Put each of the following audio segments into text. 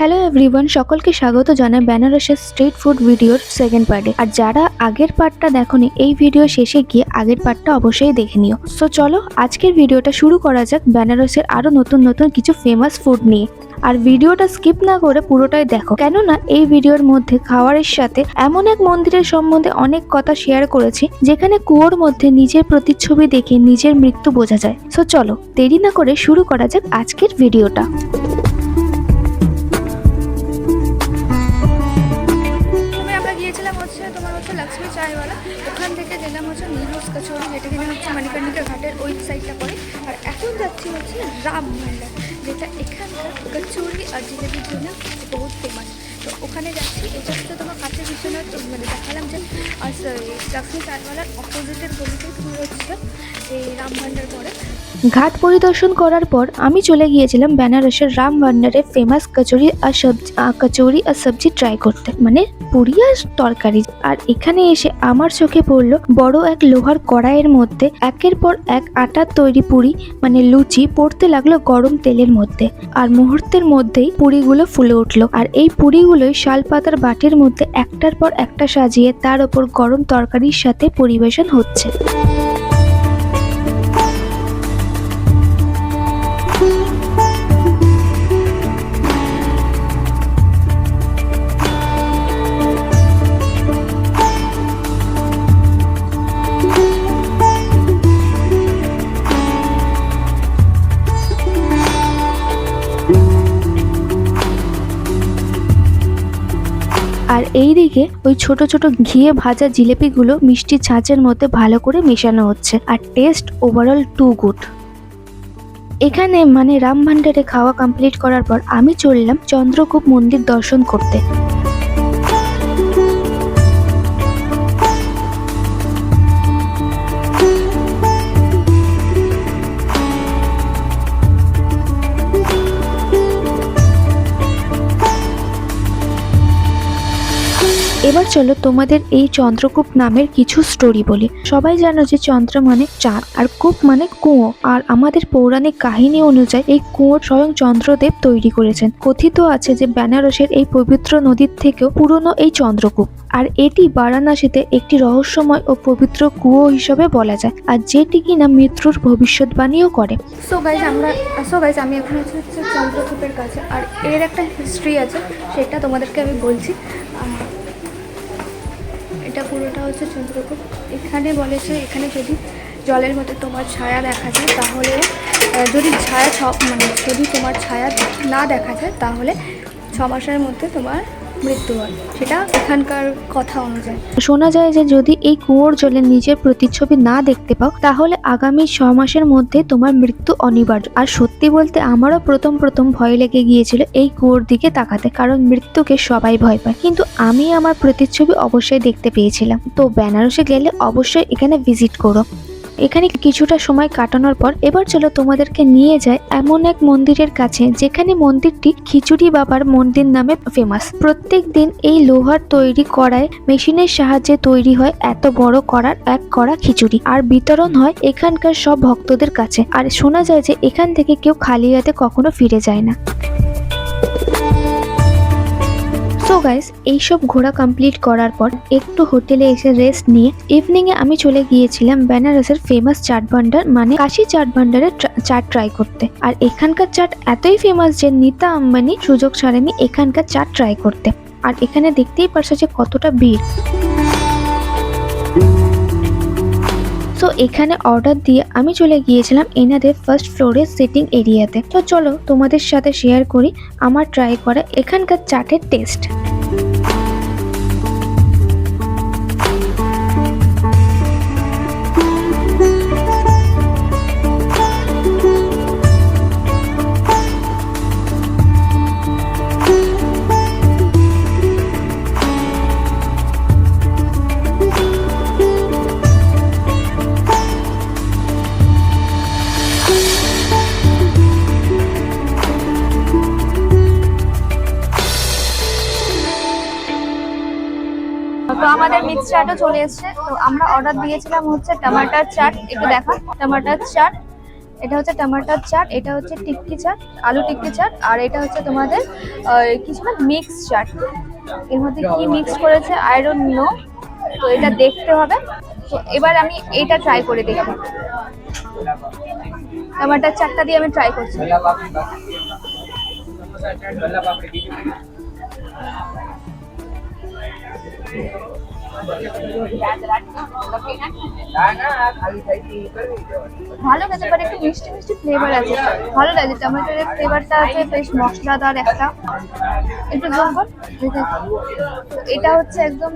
Hello everyone সকলকে স্বাগত জানাই বেনারসের স্ট্রিট ফুড ভিডিওর সেকেন্ড পার্টে আর যারা আগের পার্টটা দেখোনি, এই ভিডিও শেষে গিয়ে আগের পার্টটা অবশ্যই দেখে নিও। সো চলো, আজকের ভিডিওটা শুরু করা যাক বেনারসের আরও নতুন নতুন কিছু ফেমাস ফুড নিয়ে। আর ভিডিওটা স্কিপ না করে পুরোটাই দেখো। কেননা এই ভিডিওর মধ্যে খাওয়ারের সাথে এমন এক মন্দিরের সম্বন্ধে অনেক কথা শেয়ার করেছি, যেখানে কুয়োর মধ্যে নিজের প্রতিচ্ছবি দেখে নিজের মৃত্যু বোঝা যায়। সো চলো, দেরি না করে শুরু করা যাক আজকের ভিডিওটা হচ্ছে মানিকান্ডিকা ঘাটের ওই সাইডটা পড়ে। আর এখন যাচ্ছি হচ্ছে রাম ভান্ডার যেটা এখানকার কচুরি আর জিলেবির জন্য বহুত ফেমাস তো ওখানে যাচ্ছি এটা হচ্ছে তোমার কাছে তো মানে দেখালাম যে, আর লক্ষ্মী চারওয়ালার অপোজিটের গলিতে হচ্ছে এই রাম ভান্ডার পড়ে। ঘাট পরিদর্শন করার পর আমি চলে গিয়েছিলাম বেনারসের রাম ভান্ডারের ফেমাস কচুরি আর সবজি কচুরি আর সবজি ট্রাই করতে। মানে পুরি আর তরকারি। আর এখানে এসে আমার চোখে পড়ল বড় এক লোহার কড়াইয়ের মধ্যে একের পর এক আটার তৈরি পুরি মানে লুচি, পড়তে লাগল গরম তেলের মধ্যে। আর মুহূর্তের মধ্যেই পুরিগুলো ফুলে উঠল। আর এই পুরিগুলোই শালপাতার বাটির মধ্যে একটার পর একটা সাজিয়ে তার ওপর গরম তরকারির সাথে পরিবেশন হচ্ছে। আর এই দিকে ওই ছোট ছোট ঘিয়ে ভাজা জিলেপিগুলো মিষ্টি ছাঁচের মধ্যে ভালো করে মেশানো হচ্ছে আর টেস্ট ওভারঅল টু গুড এখানে মানে রাম ভান্ডারে খাওয়া কমপ্লিট করার পর আমি চললাম চন্দ্রকূপ মন্দির দর্শন করতে। এবার চলো তোমাদের এই চন্দ্রকূপ নামের কিছু স্টোরি বলি। সবাই জানো যে চন্দ্র মানে চাঁদ আর কূপ মানে কুয়ো। আর আমাদের পৌরাণিক কাহিনী অনুযায়ী এই কুয়ো স্বয়ং চন্দ্রদেব তৈরি করেছেন। কথিত আছে যে বেনারসের এই পবিত্র নদীর থেকেও পুরনো এই চন্দ্রকূপ আর এটি বারাণসীতে একটি রহস্যময় ও পবিত্র কুয়ো হিসেবে বলা যায়। আর যেটি কিনা মৃত্যুর ভবিষ্যৎবাণীও করে। সো গাইজ আমরা সো গাইজ আমি এখন হচ্ছে চন্দ্রকূপের কাছে। আর এর একটা হিস্ট্রি আছে, সেটা তোমাদেরকে আমি বলছি। পুরোটা হচ্ছে চন্দ্রকূপ এখানে বলেছে এখানে যদি জলের মধ্যে তোমার ছায়া দেখা যায়, তাহলে যদি ছায়া ছ মানে যদি তোমার ছায়া না দেখা যায়, তাহলে ছ মাসের মধ্যে তোমার মৃত্যু হয়। সেটা এখানকার কথা অনুযায়ী। শোনা যায় যে যদি এই কুয়োর জলে নিজের প্রতিচ্ছবি না দেখতে পাও, তাহলে আগামী ছ মাসের মধ্যে তোমার মৃত্যু অনিবার্য। আর সত্যি বলতে আমারও প্রথম প্রথম ভয় লেগে গিয়েছিল এই কুয়োর দিকে তাকাতে, কারণ মৃত্যুকে সবাই ভয় পায়। কিন্তু আমি আমার প্রতিচ্ছবি অবশ্যই দেখতে পেয়েছিলাম। তো বেনারসে গেলে অবশ্যই এখানে ভিজিট করো। এখানে কিছুটা সময় কাটানোর পর এবার চলো তোমাদেরকে নিয়ে যায় এমন এক মন্দিরের কাছে, যেখানে মন্দিরটি খিচুড়ি বাবার মন্দির নামে ফেমাস প্রত্যেক দিন এই লোহার তৈরি করায় মেশিনের সাহায্যে তৈরি হয় এত বড় করার এক করা খিচুড়ি। আর বিতরণ হয় এখানকার সব ভক্তদের কাছে। আর শোনা যায় যে এখান থেকে কেউ খালি হাতে কখনো ফিরে যায় না। সো গাইস এইসব ঘোরা কমপ্লিট করার পর একটু হোটেলে এসে রেস্ট নিয়ে ইভিনিং এ আমি চলে গিয়েছিলাম বেনারসের ফেমাস চাট ভান্ডার মানে কাশি চাট ভান্ডারের চাট ট্রাই করতে। আর এখানকার চাট এতই ফেমাস যে নিতা আম্বানি, সুযোগ ছাড়েনি এখানকার চাট ট্রাই করতে। আর এখানে দেখতেই পারছ যে কতটা ভিড়। তো এখানে অর্ডার দিয়ে আমি চলে গিয়েছিলাম এনাদের ফার্স্ট ফ্লোরের সিটিং এরিয়াতে তো। চলো তোমাদের সাথে শেয়ার করি আমার ট্রাই করা এখানকার চাটের টেস্ট আমাদের মিক্স চাটও চলে এসেছে। তো আমরা অর্ডার দিয়েছিলাম হচ্ছে টমাটার চাট একটু দেখা। টমাটার চাট এটা হচ্ছে টমাটার চাট এটা হচ্ছে টিক্কি চাট আলু টিক্কি চাট আর এটা হচ্ছে তোমাদের কিছু না মিক্স চাট এর মধ্যে কি মিক্স করেছে? ডোন্ট নো তো এটা দেখতে হবে। তো এবার আমি এটা ট্রাই করে দেখি টমাটার চাটটা দিয়ে আমি ট্রাই করছি। ভালো খেতে পারে একটু মিষ্টি মিষ্টি ফ্লেভার আছে। ভালো লাগে টমেটোর ফ্লেভারটা আছে, বেশ মশলাদার একটা। একটু দেখে। এটা হচ্ছে একদম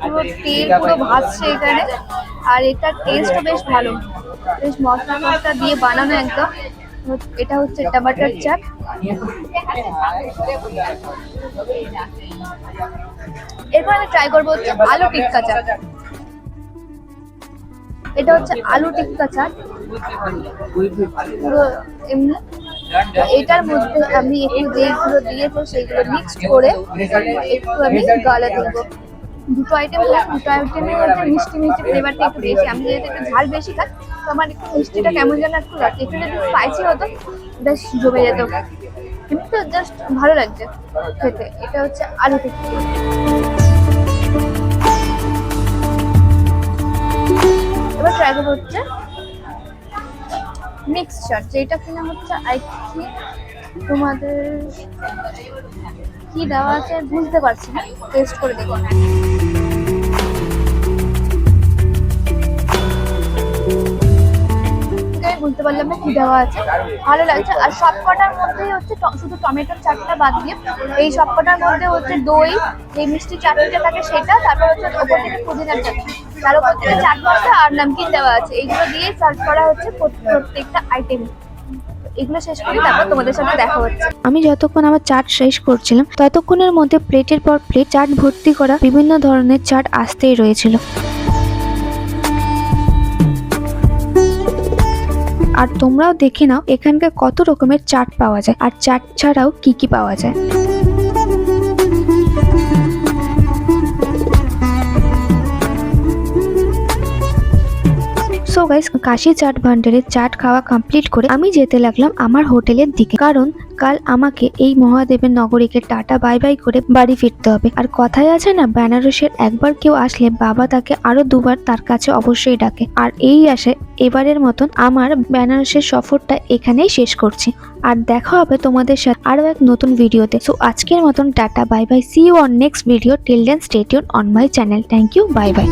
পুরো তেল পুরো ভাসছে এখানে, আর এটার টেস্টও বেশ ভালো। বেশ মশলা মশলা দিয়ে বানানো একদম। এটা হচ্ছে টমাটার চাট এরপর আমি ট্রাই করব হচ্ছে আলু টিক্কা চাট এটা হচ্ছে আলু টিক্কা চাট পুরো এমনি। এটার মধ্যে আমি একটু যেগুলো দিয়েছে সেগুলো মিক্সড করে একটু আমি গালা দেব। দুটো আইটেম দুটো আইটেমের মধ্যে মিষ্টি মিষ্টি ফ্লেভারটা একটু বেশি। আমি যেহেতু একটু ঝাল বেশি খাই তো আমার একটু মিষ্টিটা কেমন যেন একটু লাগছে একটু যদি স্পাইসি হতো, বেশ জমে যেত। এমনি জাস্ট ভালো লাগছে খেতে। এটা হচ্ছে আলু টিক্কা। এবার ট্রাই করব হচ্ছে মিক্সচার যেটা কিনা হচ্ছে আই তোমাদের কি দেওয়া আছে বুঝতে পারছি না। টেস্ট করে দেখো। বুঝতে পারলাম না কি দেওয়া আছে, ভালো লাগছে। আর সব কটার মধ্যেই হচ্ছে শুধু টমেটোর চাটটা বাদ দিয়ে, এই সব কটার মধ্যে হচ্ছে দই, যে মিষ্টি চাটনিটা থাকে সেটা, তারপর হচ্ছে ওপর থেকে পুদিনার চাটনি। তার উপর থেকে চাট মশলা আর নামকিন দেওয়া আছে। এইগুলো দিয়ে সার্ভ করা হচ্ছে প্রত- প্রত্যেকটা আইটেম এগুলো শেষ করি তারপর তোমাদের সাথে দেখা হচ্ছে। আমি যতক্ষণ আমার চাট শেষ করছিলাম, ততক্ষণের মধ্যে প্লেটের পর প্লেট চাট ভর্তি করা বিভিন্ন ধরনের চাট আসতেই রয়েছিল। আর তোমরাও দেখে নাও এখানকার কত রকমের চাট পাওয়া যায়, আর চাট ছাড়াও কি কি পাওয়া যায়। সো গাইস কাশি চাট ভান্ডারের চাট খাওয়া কমপ্লিট করে আমি যেতে লাগলাম আমার হোটেলের দিকে। কারণ কাল আমাকে এই মহাদেবের নগরীকে টাটা বাই বাই করে বাড়ি ফিরতে হবে। আর কথায় আছে না, বেনারসের একবার কেউ আসলে বাবা তাকে আরও দুবার তার কাছে অবশ্যই ডাকে। আর এই আসে এবারের মতন আমার বেনারসের সফরটা এখানেই শেষ করছি। আর দেখা হবে তোমাদের সাথে আরও এক নতুন ভিডিওতে। সো আজকের মতন tata bye bye see you on next video till then stay tuned on my channel thank you bye bye